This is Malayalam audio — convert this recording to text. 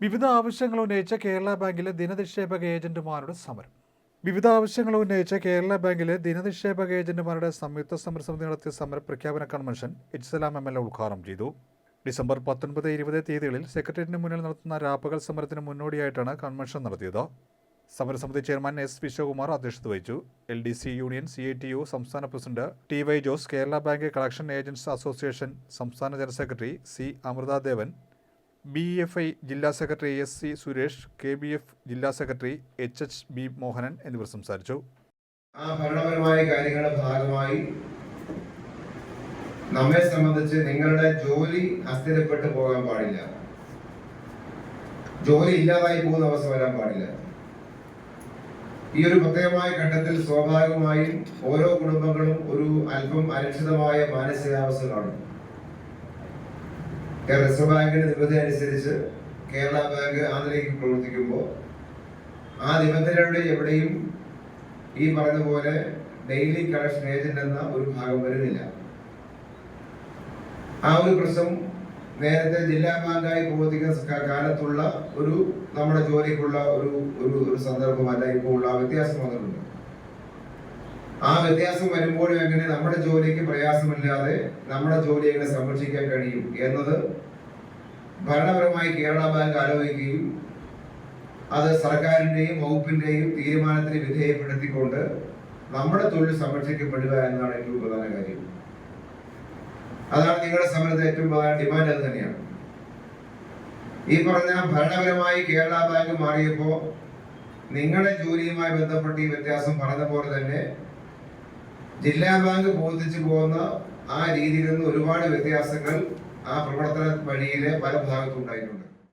വിവിധ ആവശ്യങ്ങൾ ഉന്നയിച്ച കേരള ബാങ്കിലെ ദിനനിക്ഷേപക ഏജന്റുമാരുടെ സമരം. വിവിധ ആവശ്യങ്ങൾ ഉന്നയിച്ച കേരള ബാങ്കിലെ ദിനനിക്ഷേപക ഏജന്റുമാരുടെ സംയുക്ത സമരസമിതി നടത്തിയ സമര പ്രഖ്യാപന കൺവെൻഷൻ ഇജ്സലാം എം എൽ എ ഉദ്ഘാടനം ചെയ്തു. ഡിസംബർ പത്തൊൻപത് ഇരുപത് തീയതികളിൽ സെക്രട്ടേറിയറ്റിന് മുന്നിൽ നടത്തുന്ന രാപ്പകൽ സമരത്തിന് മുന്നോടിയായിട്ടാണ് കൺവെൻഷൻ നടത്തിയത്. സമരസമിതി ചെയർമാൻ എസ് വിശ്വകുമാർ അധ്യക്ഷത വഹിച്ചു. L D C union C I T U സംസ്ഥാന president T Y Jose Kerala bank collection agents association സംസ്ഥാന general secretary C Amrithadevan B F I ജില്ലാ secretary S C Suresh K B F ജില്ലാ secretary H H B Mohanan എന്നിവർ സംസാരിച്ചു. ആ ഭരണപരമായ കാര്യങ്ങളുടെ ഭാഗമായി നമ്മെ സംബന്ധിച്ച് നിങ്ങളുടെ ജോലി അസ്ഥിരപ്പെട്ടു പോകാൻ പാടില്ല. ജോലി ഇല്ലാതായി പോകുന്ന അവസ്ഥ വരാൻ പാടില്ല. ഈ ഒരു പ്രത്യേകമായ ഘട്ടത്തിൽ സ്വാഭാവികമായും ഓരോ കുടുംബങ്ങളും ഒരു അല്പം അരക്ഷിതമായ മാനസികാവസ്ഥ കാണും റിസർവ് ബാങ്കിന്റെ നിബന്ധന അനുസരിച്ച് കേരള ബാങ്ക് ആന്തരിക പ്രവർത്തിക്കുമ്പോൾ ആ നിബന്ധനയുടെ എവിടെയും ഈ പറഞ്ഞ പോലെ ഡെയിലി കളക്ഷൻ ഏജന്റ് എന്ന ഒരു ഭാഗം വരുന്നില്ല. ആ ഒരു പ്രശ്നം നേരത്തെ ജില്ലാ ബാങ്കായി പ്രവർത്തിക്കുന്ന കാലത്തുള്ള ഒരു നമ്മുടെ ജോലിക്കുള്ള ഒരു ഒരു സന്ദർഭമല്ല ഇപ്പോൾ ഉള്ള വ്യത്യാസം വന്നിട്ടുണ്ട്. ആ വ്യത്യാസം വരുമ്പോഴും എങ്ങനെ നമ്മുടെ ജോലിക്ക് പ്രയാസമില്ലാതെ നമ്മുടെ ജോലി എങ്ങനെ സംരക്ഷിക്കാൻ കഴിയും എന്നത് ഭരണപരമായി കേരള ബാങ്ക് ആലോചിക്കുകയും അത് സർക്കാരിന്റെയും വകുപ്പിന്റെയും തീരുമാനത്തിന് വിധേയപ്പെടുത്തിക്കൊണ്ട് നമ്മുടെ തൊഴിൽ സംരക്ഷിക്കപ്പെടുക എന്നതാണ് ഏറ്റവും പ്രധാന കാര്യം. അതാണ് നിങ്ങളുടെ സമരത്തെ ഏറ്റവും പ്രധാന ഡിമാൻഡ് അത് തന്നെയാണ്. ഈ പറഞ്ഞ ഭരണപരമായി കേരള ബാങ്ക് മാറിയപ്പോ നിങ്ങളുടെ ജോലിയുമായി ബന്ധപ്പെട്ട് ഈ വ്യത്യാസം പറഞ്ഞ പോലെ തന്നെ ജില്ലാ ബാങ്ക് ബോധിച്ചു പോകുന്ന ആ രീതിയിൽ നിന്ന് ഒരുപാട് വ്യത്യാസങ്ങൾ ആ പ്രവർത്തന വഴിയിലെ പല ഭാഗത്തും ഉണ്ടായിട്ടുണ്ട്.